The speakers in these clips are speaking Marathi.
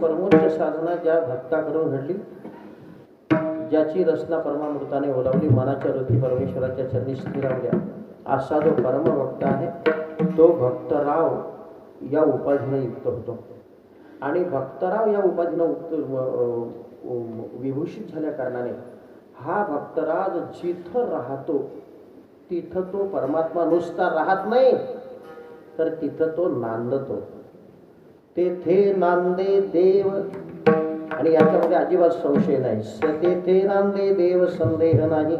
परमोच्च साधना ज्या भक्ताकडून घडली ज्याची रचना परमामृताने ओलावली मनाच्या वृत्ती परमेश्वराच्या चरणी स्थिरावल्या असा जो परमभक्त आहे तो भक्तराव या उपाधीने युक्त होतो. आणि भक्तराव या उपाधीनं उक्त विभूषित झाल्या कारणाने हा भक्तराज जिथं राहतो तिथं तो परमात्मा नुसता राहत नाही तर तिथं तो नांदतो. तेथे नांदे देव. आणि याच्यामध्ये अजिबात संशय नाही. तेथे नांदे देव संदेह नाही.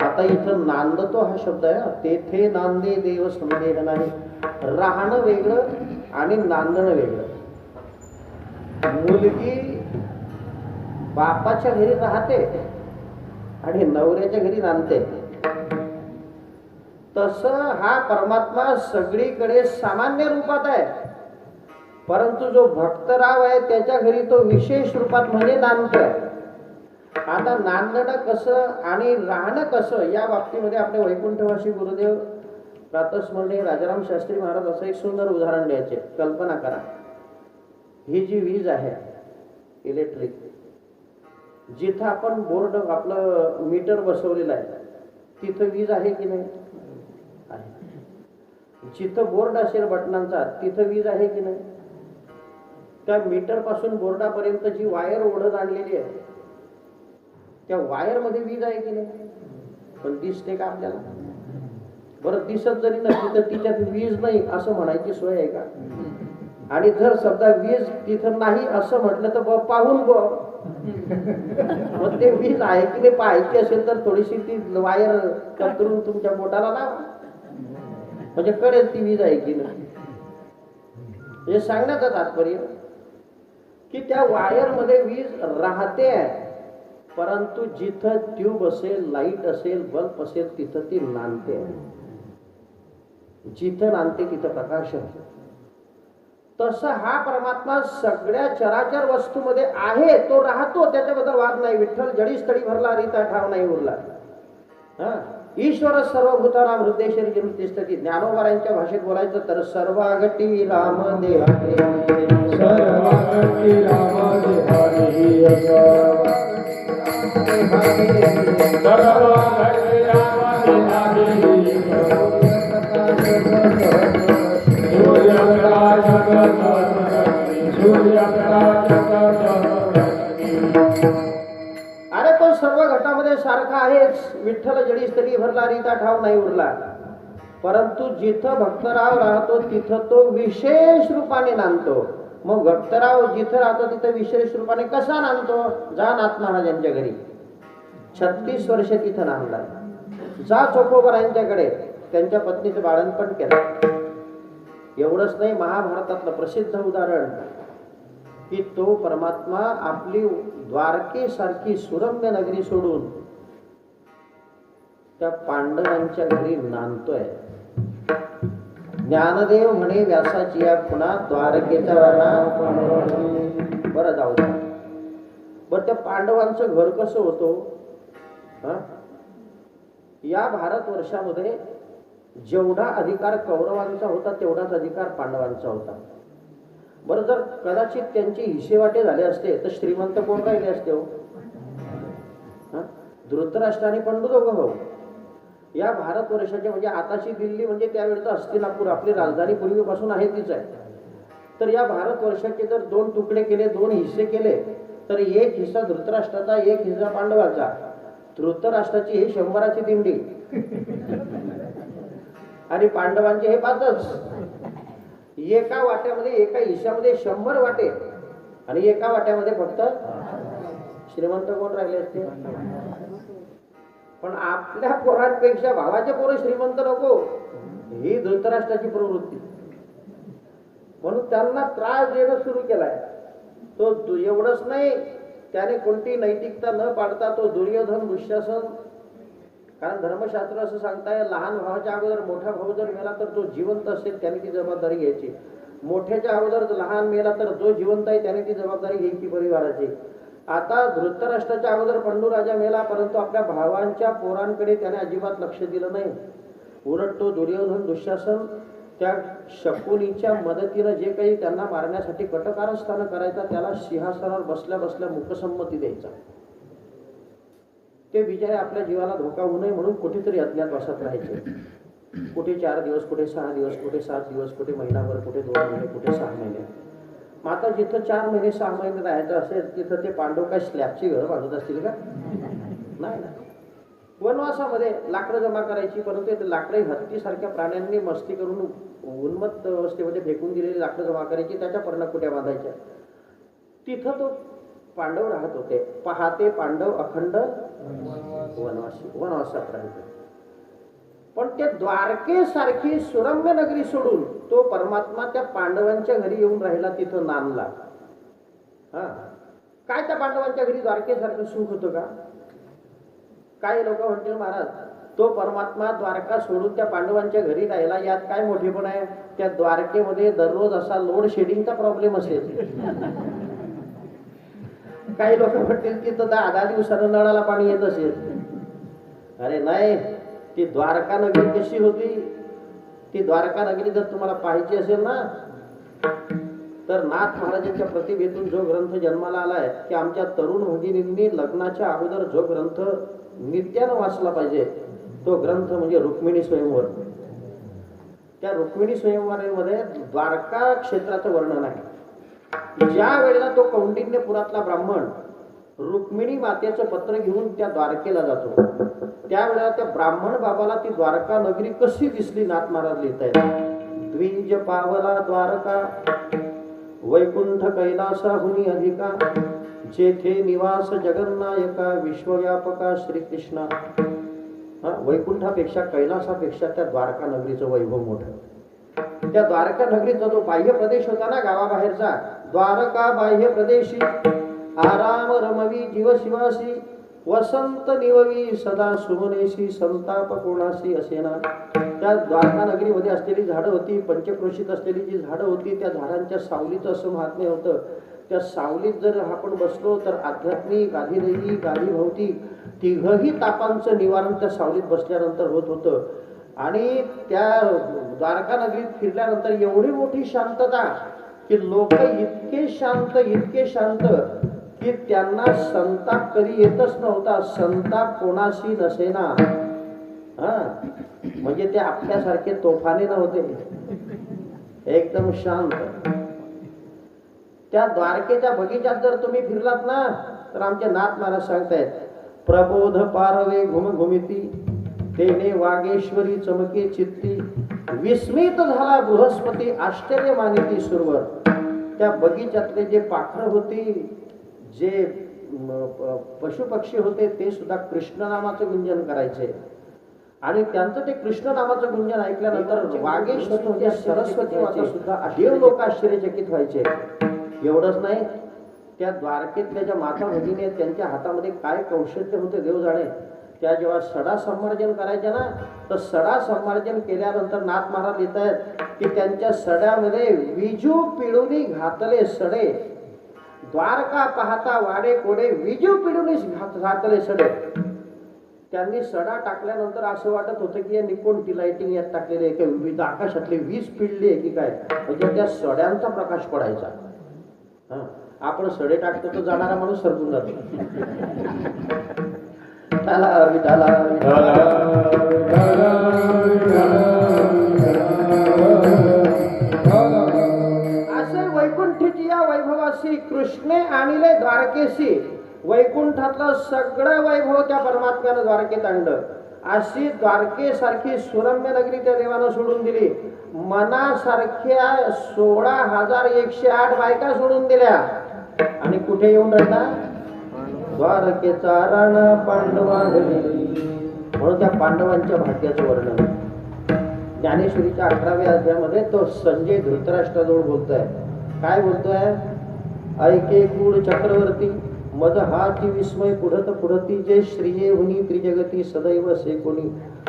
आता इथं नांदतो हा शब्द आहे तेथे नांदे देव संदेह नाही. राहणं वेगळं आणि नांदणं वेगळं. मुलगी बापाच्या घरी राहते आणि नवऱ्याच्या घरी नांदते. तसं हा परमात्मा सगळीकडे सामान्य रूपात आहे. परंतु जो भक्तराव आहे त्याच्या घरी तो विशेष रूपात म्हणजे नांदतोय. आता नांदणं कसं आणि राहणं कसं या बाबतीमध्ये आपले वैकुंठवासी गुरुदेव प्रातस्मरणी राजाराम शास्त्री महाराज असं एक सुंदर उदाहरण द्यायचे. कल्पना करा. ही जी वीज आहे इलेक्ट्रिक जिथं आपण बोर्ड आपलं मीटर बसवलेलं आहे तिथं वीज आहे की नाही? आहे. जिथं बोर्ड असेल बटनांचा तिथं वीज आहे की नाही? त्या मीटरपासून बोर्डापर्यंत जी वायर ओढत आणलेली आहे त्या वायरमध्ये वीज आहे की नाही? पण दिसते का आपल्याला? बरं दिसत जरी नसली तर तिच्यात वीज नाही असं म्हणायची सोय आहे का? आणि जर समजा वीज तिथं नाही असं म्हटलं तर पाहून ब मग ते वीज आहे की नाही पाहायची असेल तर थोडीशी ती वायर कतरून तुमच्या बोटाला लावा. म्हणजे कळेल ती वीज आहे की नाही. हे सांगण्याचं तात्पर्य की त्या वायरमध्ये वीज राहते. आहे परंतु जिथं ट्यूब असेल लाइट असेल बल्ब असेल तिथं ती नांदते. आहे जिथं नांदते तिथं प्रकाश आहे तसं हा परमात्मा सगळ्या चराचर वस्तूमध्ये आहे. तो राहतो. त्याच्याबद्दल वाद नाही. विठ्ठल जडीस्थळी भरला रिता ठाव नाही उरला. हा? ईश्वर सर्वभूतानाम हृदयशरी निवृत्ती ज्ञानोबारांच्या भाषेत बोलायचं तर सर्वागटी राम देहाने सर्वांगी रामाचे हरी. असा. सर्वांगी रामाचे आहेच विठ्ठल जडी स्थळी भरला रिता ठाव नाही उरला. परंतु जिथं भक्तराव राहतो तिथं तो विशेष रूपाने नांदतो. मग भक्तराव जिथं राहतो तिथं विशेष रूपाने कसा नांदतो? जा नाथ महाराजांच्या घरी. छत्तीस वर्ष तिथं नांदला. जा चोकोबरांच्याकडे. त्यांच्या पत्नीचं बाळणपण केलं. एवढंच नाही महाभारतातलं प्रसिद्ध उदाहरण. की तो परमात्मा आपली द्वारकेसारखी सुरम्य नगरी सोडून त्या पांडवांच्या घरी नांदतोय. ज्ञानदेव म्हणे व्यासाची या पुन्हा द्वारकेच्या राणा. बरं जाऊ द्या बरं त्या पांडवांचं घर कसं होतं? या भारत वर्षामध्ये जेवढा अधिकार कौरवांचा होता तेवढाच अधिकार पांडवांचा होता. बरं जर कदाचित त्यांचे हिशेवाटे झाले असते तर श्रीमंत कोण राहिले असते हो? हं? धृतराष्ट्र आणि पंडू दोघं हो. या भारत वर्षाच्या म्हणजे आताची दिल्ली म्हणजे त्यावेळेचं हस्तिनापूर आपली राजधानी पूर्वीपासून आहे तीच आहे. तर या भारत वर्षाचे जर दोन तुकडे केले दोन हिस्से केले तर एक हिस्सा धृतराष्ट्राचा एक हिस्सा पांडवाचा. धृतराष्ट्राची ही शंभराची दिंडी. आणि पांडवांचे हे पाचच. एका वाट्यामध्ये एका हिश्यामध्ये शंभर वाटे. आणि एका वाट्यामध्ये फक्त श्रीमंत कोण राहिले असते? पण आपल्या पोरांपेक्षा भावाचे पोरं श्रीमंत नको. ही धृतराष्ट्राची प्रवृत्ती. म्हणून त्यांना त्रास देणं सुरू केलाय. तो एवढंच नाही त्याने कोणती नैतिकता न पाडता तो दुर्योधन दुःशासन कारण धर्मशास्त्र असं सांगताय लहान भावाच्या अगोदर मोठा भाऊ जर मेला तर जो जिवंत असेल त्याने ती जबाबदारी घ्यायची. मोठ्याच्या अगोदर जर लहान मेला तर जो जिवंत आहे त्याने ती जबाबदारी घ्यायची परिवाराची. आता धृतराष्ट्राच्या अगोदर पंडू राजा मेला परंतु आपल्या भावांच्या पोरांकडे त्याने अजिबात लक्ष दिलं नाही. उलट तो दुर्योधन दुःशासन त्या शकुनीच्या मदतीनं जे काही त्यांना मारण्यासाठी कटकारस्थानं करायचा त्याला सिंहासनावर बसल्या बसल्या मुखसंमती द्यायचा. ते विजय आपल्या जीवाला धोका होऊ नये म्हणून कुठेतरी अज्ञात बसत राहायचे. कुठे चार दिवस कुठे सहा दिवस कुठे सात दिवस कुठे महिनाभर कुठे दोन महिने कुठे सहा महिने. मग आता जिथं चार महिने सहा महिने राहायचं असेल तिथं ते पांडव काय स्लॅबची घरं बांधत असतील का? नाही ना. वनवासामध्ये लाकडं जमा करायची परंतु ते लाकडे हत्तीसारख्या प्राण्यांनी मस्ती करून उन्मत्त अवस्थेमध्ये फेकून दिलेली लाकडं जमा करायची त्याच्या पर्णकुट्या बांधायच्या? तिथं तो पांडव राहत होते. पहाते पांडव अखंड वनवासी वनवासात राहते पण ते द्वारकेसारखी सुरम्य नगरी सोडून तो परमात्मा त्या पांडवांच्या घरी येऊन राहिला तिथं नांदला हा? काय त्या पांडवांच्या घरी द्वारकेसारखं सुख होतं का? काही लोक म्हणतील महाराज तो परमात्मा द्वारका सोडून त्या पांडवांच्या घरी राहिला यात काय मोठेपण आहे? त्या द्वारकेमध्ये दररोज असा लोड शेडिंगचा प्रॉब्लेम असेल. काही लोक म्हणतील की तर दहा दहा दिवसानं नळाला पाणी येत असेल. अरे नाही ती द्वारका नगरी कशी होती? ती द्वारका नगरी जर तुम्हाला पाहायची असेल ना तर नाथ महाराजांच्या प्रतिभेतून जो ग्रंथ जन्माला आलाय की आमच्या तरुण भगिनींनी लग्नाच्या अगोदर जो ग्रंथ नित्यानं वाचला पाहिजे तो ग्रंथ म्हणजे रुक्मिणी स्वयंवर. त्या रुक्मिणी स्वयंवरामध्ये द्वारका क्षेत्राचं वर्णन आहे. ज्या वेळेला तो कौंडिन्यपुरातला ब्राह्मण रुक्मिणी मातेचं पत्र घेऊन त्या द्वारकेला जातो. त्यावेळेला त्या ब्राह्मण बाबाला ती द्वारका नगरी कशी दिसली नाथ महाराज लिहित आहेत द्विंज पावला द्वारका वैकुंठ कैलासाहुनी अधिका जेथे निवास जगन्नायका विश्वव्यापका श्रीकृष्णा. वैकुंठापेक्षा कैलासापेक्षा त्या द्वारका नगरीचं वैभव मोठं. त्या द्वारका नगरीचा जो बाह्य प्रदेश होता ना गावाबाहेरचा द्वारका बाह्य प्रदेशी. आराम रमवी जीव शिवासी वसंत निववी सदा सुमनेशी संताप कोणाशी असेना. त्या द्वारका नगरीमध्ये असलेली झाडं होती पंचक्रोशीत असलेली जी झाडं होती त्या झाडांच्या सावलीचं असं महात्म्य होतं. त्या सावलीत जर आपण बसलो तर आध्यात्मिक आधिदैविक आधिभौतिक तिघही तापांचं निवारण त्या सावलीत बसल्यानंतर होत होतं. आणि त्या द्वारका नगरीत फिरल्यानंतर एवढी मोठी शांतता की लोक इतके शांत इतके शांत की त्यांना संताप कधी येतच नव्हता. संताप कोणाशी नसेना. हा? म्हणजे ते आपल्यासारखे तोफाने नव्हते. एकदम शांत. त्या द्वारकेच्या बगीचात जर तुम्ही फिरलात ना तर आमचे नाथ महाराज सांगतायत प्रबोध पारवे घुमघुमिती तेने वागेश्वरी चमके चित्ती विस्मित झाला बृहस्पती आश्चर्य मानिती सुरवर. त्या बगीच्यातले जे पाखर होती जे पशुपक्षी होते ते सुद्धा कृष्ण नामाचं गुंजन करायचे. आणि त्यांचं ते कृष्ण नामाचं गुंजन ऐकल्यानंतर वागेश्वरी म्हणजे सरस्वती सुद्धा देव लोक आश्चर्यचकित व्हायचे. एवढंच नाही त्या द्वारकेतल्या ज्या माता भगिनी त्यांच्या हातामध्ये काय कौशल्य होते देव जाणे. त्या जेव्हा सडा संमार्जन करायच्या ना तर सडा संमार्जन केल्यानंतर नाथ महाराज लिहित आहेत की त्यांच्या सड्यामध्ये विजू पिळुनी घातले सडे. द्वारका पाहता वाडे कोडे विजू पिळुनी घातले सडे त्यांनी सडा टाकल्यानंतर असं वाटत होतं की यांनी कोणती लाइटिंग यात टाकलेली आहे की विविध आकाशातली वीज पिडली आहे की काय म्हणजे त्या सड्यांचा प्रकाश पडायचा हा आपण सडे टाकतो तर जाणारा माणूस सरकून जातो विठाला विठाला विठाला. कृष्णे आणले द्वारकेशी. वैकुंठातलं सगळं वैभव त्या परमात्म्यानं द्वारकेत आणलं. अशी द्वारकेसारखी सुरम्य नगरी त्या देवानं सोडून दिली. मनासारख्या सोळा हजार एकशे आठ बायका सोडून दिल्या. आणि कुठे येऊन राहिला? द्वारकेचा रण पांडवा म्हणून त्या पांडवांच्या भाग्याचं वर्णन. ज्ञानेश्वरीच्या अकराव्या अध्यायामध्ये तो संजय धृतराष्ट्राजवळ बोलतोय. काय बोलतोय? ऐके कुळ चक्रवर्ती मद हाची विस्मय पुढत पुढती जे श्रिये हुनी त्रिजगती सदैव से कोणी.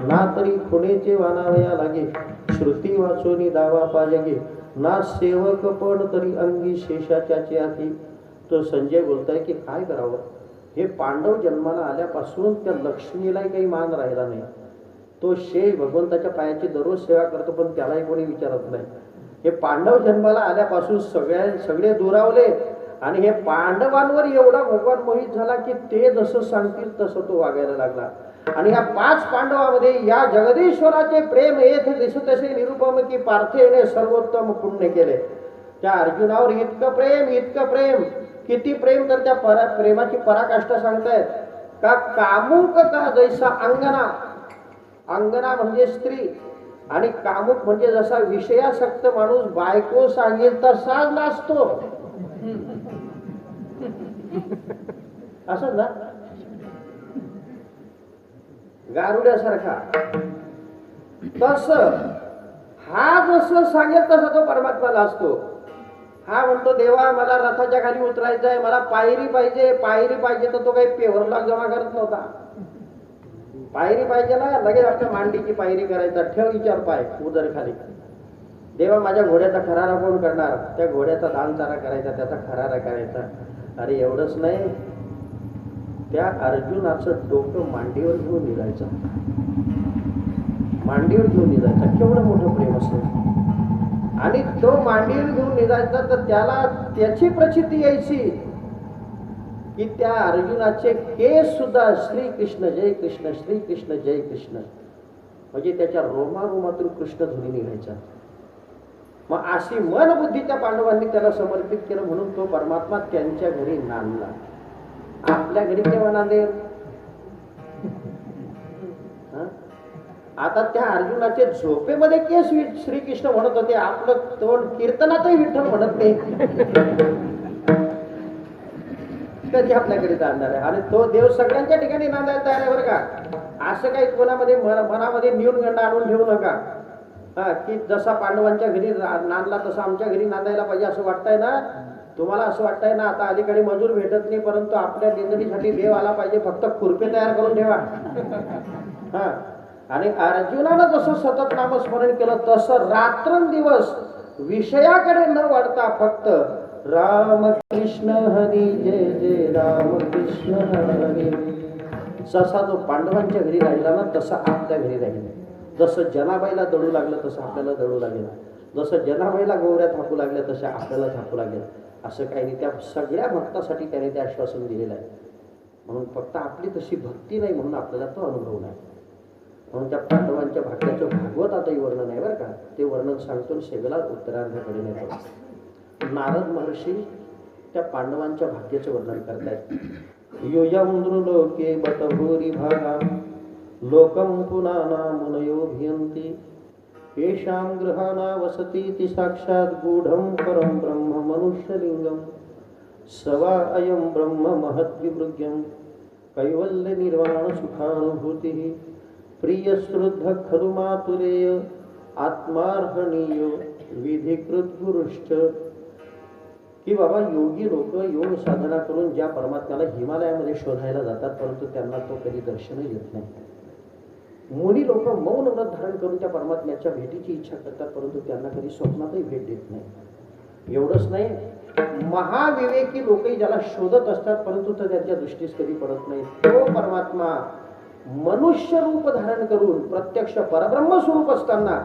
ना तरी खुणेचे वानावया लागे श्रुती वाचोनी दावा पाजगे. ना सेवक पण तरी अंगी शेषाच्याचे आधी तो संजय बोलताय की काय करावं? हे पांडव जन्माला आल्यापासून त्या लक्ष्मीलाही काही मान राहिला नाही. तो शेष भगवंताच्या पायाची दररोज सेवा करतो पण त्यालाही कोणी विचारत नाही. हे पांडव जन्माला आल्यापासून सगळ्या सगळे दुरावले. आणि हे पांडवांवर एवढा भगवान मोहित झाला की ते जसं सांगतील तसं तो वागायला लागला. आणि या पाच पांडवामध्ये या जगदीश्वराचे प्रेम येथे दिसत असे निरुपम की पार्थेने सर्वोत्तम पुण्य केले. त्या अर्जुनावर इतकं प्रेम इतकं प्रेम. किती प्रेम तर त्या परा प्रेमाची पराकाष्ठा सांगतायत. का कामुक का जैसा अंगना? अंगना म्हणजे स्त्री. आणि कामुक म्हणजे जसा विषयासक्त माणूस बायको सांगेल तसाच नाचतो. असं ना? गारुड्यासारखा. तस हा जसं सांगेल तसा तो परमात्मा असतो हा म्हणतो देवा मला रथाच्या खाली उतरायचं आहे मला पायरी पाहिजे पायरी पाहिजे तर तो काही पेवरला जमा करत नव्हता. पायरी पाहिजे ना लगेच आपल्या मांडीची पायरी करायचा ठेव विचार पाय उदर खाली. देवा माझ्या घोड्याचा खरारा कोण करणार? त्या घोड्याचा दान चारा करायचा त्याचा खरारा करायचा. अरे एवढंच नाही. त्या अर्जुनाचं डोकं मांडीवर घेऊन निघायचं. मांडीवर घेऊन निघायचा. केवढं मोठं प्रेम असतं आणि तो मांडीवर घेऊन निघायचा तर त्याला त्याची प्रचिती यायची. की त्या अर्जुनाचे केस सुद्धा श्रीकृष्ण जय कृष्ण श्री कृष्ण जय कृष्ण. म्हणजे त्याच्या रोमारोमातून कृष्ण ध्वनी निघायचा. मग अशी मन बुद्धीच्या पांडवांनी त्याला समर्पित केलं म्हणून तो परमात्मा त्यांच्या घरी नांदला. आपल्या घरी केव्हा नांदेल? आता त्या अर्जुनाचे झोपेमध्ये केस श्रीकृष्ण म्हणत होते आपलं तोंड कीर्तनातही विठ्ठल म्हणत नाही. कधी आपल्याकडे जाणार आहे? आणि तो देव सगळ्यांच्या ठिकाणी नांदायला तयार आहे बरं का? असं काही कोणामध्ये मन- मनामध्ये न्यूनगंड आणून ठेवू नका. हा की जसा पांडवांच्या घरी नांदला तसा आमच्या घरी नांदायला पाहिजे असं वाटतंय ना? तुम्हाला असं वाटतंय ना? आता अलीकडे मजूर भेटत नाही परंतु आपल्या निंदणीसाठी देव आला पाहिजे. फक्त खुरपे तयार करून ठेवा. हा. आणि अर्जुनानं जसं सतत नामस्मरण केलं तसं रात्रंदिवस विषयाकडे न वाढता फक्त राम कृष्ण हरी जय जय राम कृष्ण हरी. जसा तो पांडवांच्या घरी राहिला ना तसा आपल्या घरी राहिला जसं जनाबाईला दडू लागलं तसं आपल्याला दडू लागेल. जसं जनाबाईला गोवऱ्या थापू लागल्या तशा आपल्याला थापू लागेल. असं काही नाही. त्या सगळ्या भक्तासाठी त्याने ते आश्वासन दिलेलं आहे. म्हणून फक्त आपली तशी भक्ती नाही म्हणून आपल्याला तो अनुभव नाही. म्हणून त्या पांडवांच्या भाग्याचं भागवत आताही वर्णन आहे बरं का. ते वर्णन सांगतो शेगला उत्तरार्धाकडे नेतो. नारद महर्षी त्या पांडवांच्या भाग्याचं वर्णन करतायत. योयम लोके बटभूरी भागा लोकं पुनाना मुनयो भियंती येषां गृहाणा वसतीति इति साक्षात् गूढं परं ब्रह्म मनुष्यलिङ्गं सवा अयं ब्रह्म महद्विभृग्यं कैवल्यनिर्वाणसुखानुभूतिः प्रियश्रुद्ध खलु मातुरेय आत्मार्हणीय विधिकृत की बाबा योगी लोक योग साधना करून ज्या परमात्म्याला हिमालयामध्ये शोधायला जातात परंतु त्यांना तो कधी दर्शनही देत नाही. मुनी लोक मौन व्रत धारण करून त्या परमात्म्याच्या भेटीची इच्छा करतात परंतु त्यांना कधी स्वप्नातही भेट देत नाही. एवढंच नाही महाविवेकी लोकही ज्याला शोधत असतात परंतु तो त्यांच्या दृष्टीस कधी पडत नाही. तो परमात्मा मनुष्य रूप धारण करून प्रत्यक्ष परब्रह्म स्वरूप असताना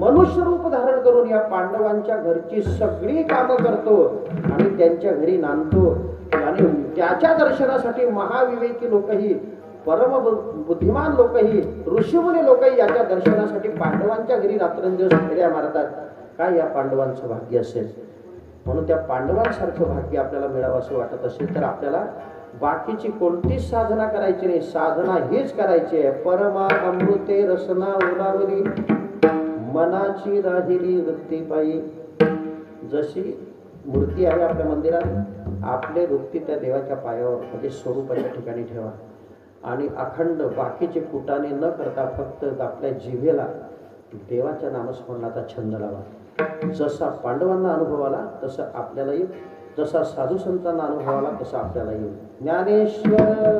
मनुष्य रूप धारण करून या पांडवांच्या घरची सगळी कामं करतो आणि त्यांच्या घरी नांदतो. आणि त्याच्या दर्शनासाठी महाविवेकी लोकही परम बु- बुद्धिमान लोकही ऋषीमुनी लोकही याच्या दर्शनासाठी पांडवांच्या घरी रात्रंदिवस फेऱ्या मारतात. काय या पांडवांचं भाग्य असेल? म्हणून त्या पांडवांसारखं भाग्य आपल्याला मिळावं असं वाटत असेल तर आपल्याला बाकीची कोणतीच साधना करायची नाही. साधना हीच करायची आहे. परमा अमृते रसना उलावली मनाची राहिली वृत्ती पायी. जशी मूर्ती आहे आपल्या मंदिरात आपले वृत्ती त्या देवाच्या पायावर म्हणजे स्वरूपाच्या ठिकाणी ठेवा. आणि अखंड बाकीचे कुटाने न करता फक्त आपल्या जिभेला देवाच्या नामस्मरणाचा छंद लावा. जसा पांडवांना अनुभव आला तसं आपल्यालाही जसा साधू संतांना अनुभव आला तसा आपल्याला येईल. ज्ञानेश्वर.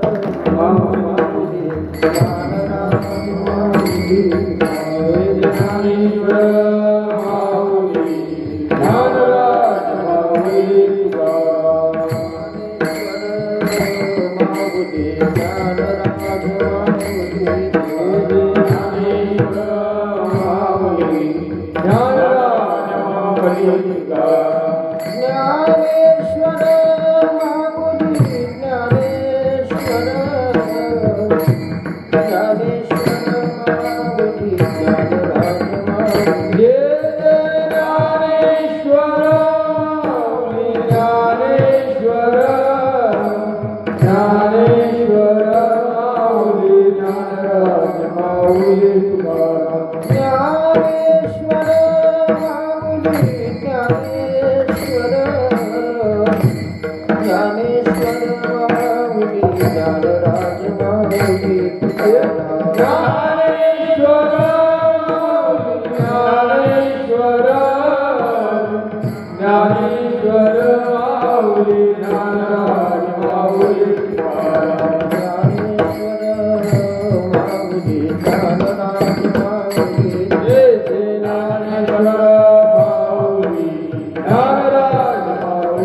माऊली ज्ञानेश्वर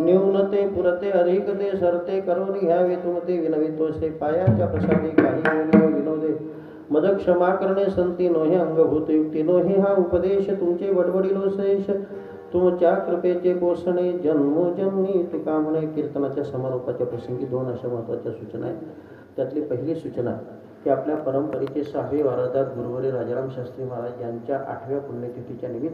न्यूनते पुरते अधिकते सरते करोनी ह्यावे तुमते विनवितोसे पायाच्या प्रसादी काही विनोदे मद क्षमा करणे संती नोहे अंगभूत युक्ती नोहे हा उपदेश तुमचे बडबडिलो शेष. तुमच्या कृपेचे पोषणे जन्मोजन्मी तुका कीर्तनाच्या समारोपाच्या प्रसंगी दोन अशा महत्त्वाच्या सूचना आहेत. त्यातली पहिली सूचना की आपल्या परंपरेचे सहावे वारदार गुरुवारी राजाराम शास्त्री महाराज यांच्या आठव्या पुण्यतिथीच्या निमित्त